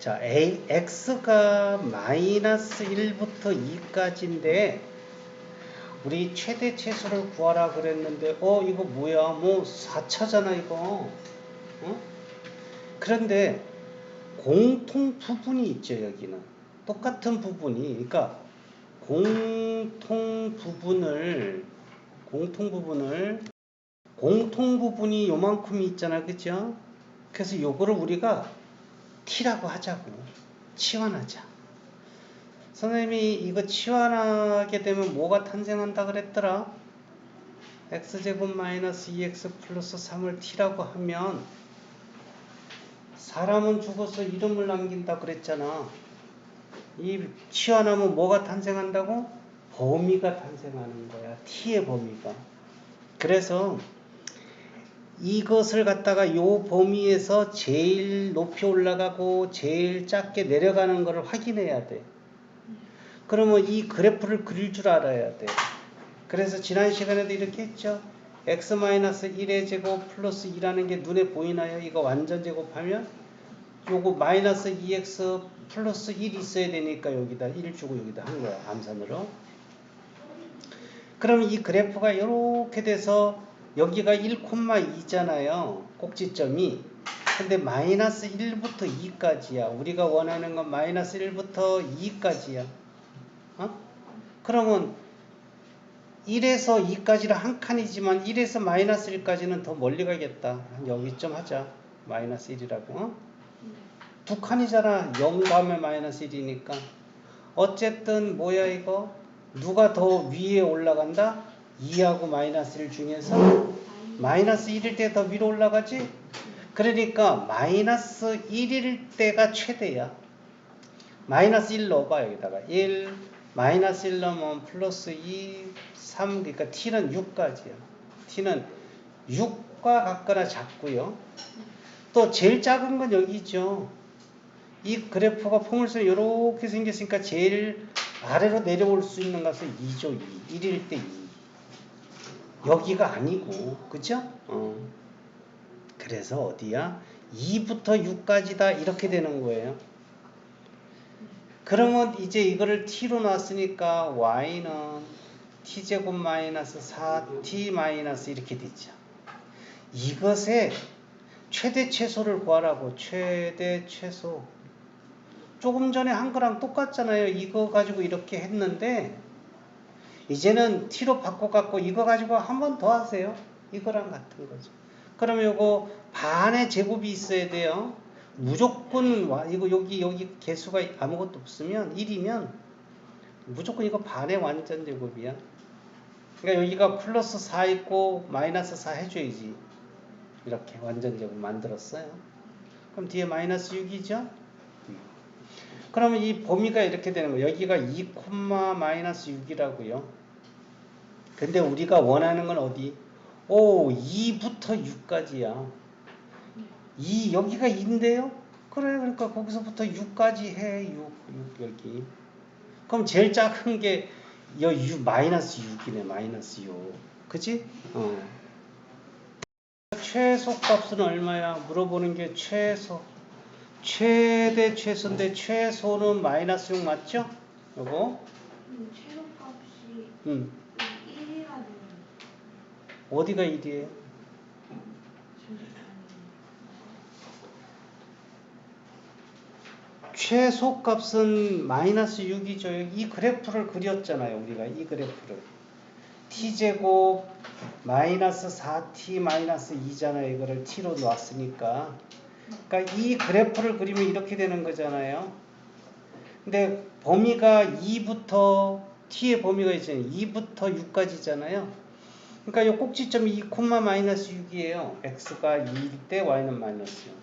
자, A, x가 마이너스 1부터 2까지인데 우리 최대 최소를 구하라 그랬는데 어 이거 뭐야? 뭐 4차잖아 이거. 어? 그런데 공통 부분이 있죠 여기는. 똑같은 부분이. 그러니까 공통 부분을 공통 부분을 공통 부분이 요만큼이 있잖아 그죠 그래서 요거를 우리가 t라고 하자고. 치환하자. 선생님이 이거 치환하게 되면 뭐가 탄생한다 그랬더라? X제곱 마이너스 2x 플러스 3을 t라고 하면 사람은 죽어서 이름을 남긴다 그랬잖아. 이 치환하면 뭐가 탄생한다고? 범위가 탄생하는 거야. T의 범위가. 그래서 이것을 갖다가 요 범위에서 제일 높이 올라가고 제일 작게 내려가는 것을 확인해야 돼. 그러면 이 그래프를 그릴 줄 알아야 돼. 그래서 지난 시간에도 이렇게 했죠. x-1의 제곱 플러스 2라는 게 눈에 보이나요? 이거 완전 제곱하면 요거 마이너스 2x 플러스 1 있어야 되니까 여기다 1 주고 여기다 한 거야. 암산으로. 그럼 이 그래프가 이렇게 돼서 여기가 1,2잖아요. 꼭지점이. 근데 마이너스 1부터 2까지야. 우리가 원하는 건 마이너스 1부터 2까지야. 어? 그러면 1에서 2까지는 한 칸이지만 1에서 마이너스 1까지는 더 멀리 가겠다. 여기쯤 하자. 마이너스 1이라고. 어? 두 칸이잖아. 0 다음에 마이너스 1이니까. 어쨌든 뭐야 이거? 누가 더 위에 올라간다? 2하고 마이너스 1 중에서 마이너스 1일 때 더 위로 올라가지? 그러니까 마이너스 1일 때가 최대야. 마이너스 1 넣어봐 여기다가 1 마이너스 1 넣으면 플러스 2 3 그러니까 t는 6까지야. t는 6과 같거나 작고요. 또 제일 작은 건 여기 있죠. 이 그래프가 포물선이 이렇게 생겼으니까 제일 아래로 내려올 수 있는 것은 2죠. 2. 1일 때 2. 여기가 아니고 그죠? 어. 그래서 어디야? 2부터 6까지다 이렇게 되는 거예요. 그러면 이제 이거를 t로 놨으니까 y는 t제곱 마이너스 4t 마이너스 이렇게 되죠. 이것의 최대 최소를 구하라고 최대 최소 조금 전에 한 거랑 똑같잖아요. 이거 가지고 이렇게 했는데 이제는 t로 바꿔갖고 이거 가지고 한 번 더 하세요. 이거랑 같은 거죠. 그러면 요거 반의 제곱이 있어야 돼요. 무조건 와 이거 여기 여기 개수가 아무것도 없으면 1이면 무조건 이거 반의 완전 제곱이야. 그러니까 여기가 플러스 4 있고 마이너스 4 해줘야지. 이렇게 완전 제곱 만들었어요. 그럼 뒤에 마이너스 6이죠? 그러면 이 범위가 이렇게 되는 거예요. 여기가 2, 마이너스 6이라고요. 근데 우리가 원하는 건 어디? 오, 2부터 6까지야. 2 여기가 2인데요? 그래 그러니까 거기서부터 6까지 해. 6, 6 여기. 그럼 제일 작은 게 여 6, 마이너스 6이네. 마이너스 6. 그치? 어. 최소 값은 얼마야? 물어보는 게 최소. 최대 최소인데 최소는 마이너스 6 맞죠? 요거. 음, 최소값이 음. 1이라는 어디가 1이에요? 최소값은 마이너스 6이죠. 이 그래프를 그렸잖아요. 우리가 이 그래프를. t제곱 마이너스 4t 마이너스 2잖아요. 이거를 t로 놨으니까. 그러니까 이 그래프를 그리면 이렇게 되는 거잖아요. 근데 범위가 2부터 t의 범위가 있잖아요. 2부터 6까지잖아요. 그러니까 이 꼭지점이 2, 마이너스 6이에요. x가 2일 때 y는 마이너스 6.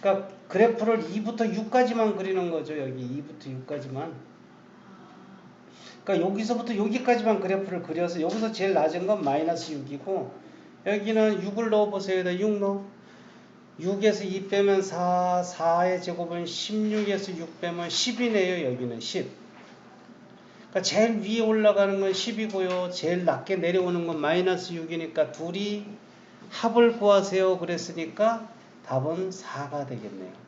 그러니까 그래프를 2부터 6까지만 그리는 거죠. 여기 2부터 6까지만. 그러니까 여기서부터 여기까지만 그래프를 그려서 여기서 제일 낮은 건 마이너스 6이고 여기는 6을 넣어보세요. 6 넣어. 6에서 2 빼면 4, 4의 제곱은 16에서 6 빼면 10이네요. 여기는 10. 그러니까 제일 위에 올라가는 건 10이고요. 제일 낮게 내려오는 건 마이너스 6이니까 둘이 합을 구하세요. 그랬으니까 답은 4가 되겠네요.